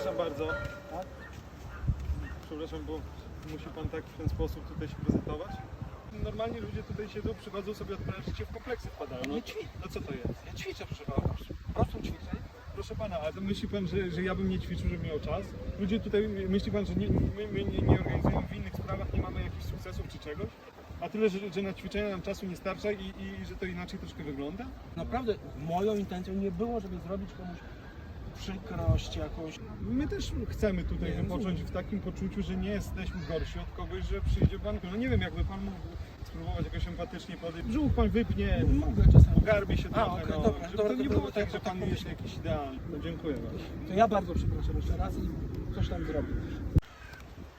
Przepraszam bardzo. Przepraszam, bo musi pan tak w ten sposób tutaj się prezentować? Normalnie ludzie tutaj siedzą, przychodzą sobie odprężyć się w kompleksy wpadają. No, no co to jest? Ja ćwiczę, proszę pana. Po prostu ćwiczę. Proszę pana, a to myśli pan, że, że ja bym nie ćwiczył, żebym miał czas? Ludzie tutaj, myśli pan, że nie, my, my nie, nie organizujemy w innych sprawach, nie mamy jakichś sukcesów czy czegoś? A tyle, że, że na ćwiczenia nam czasu nie starcza i, i że to inaczej troszkę wygląda? Naprawdę moją intencją nie było, żeby zrobić komuś przykrość jakąś. My też chcemy tutaj Nie, wypocząć w takim poczuciu, że nie jesteśmy gorsi od kogoś, że przyjdzie pan. No nie wiem, jakby pan mógł spróbować jakoś empatycznie podejść. Brzuch pan wypnie, Mogę czasami. pogarbi się A, trochę, okej, no, dobra, żeby dobra, to nie to było tak, że pan jest jakiś idealny. No dziękuję bardzo. To ja bardzo przepraszam jeszcze raz i coś tam zrobię.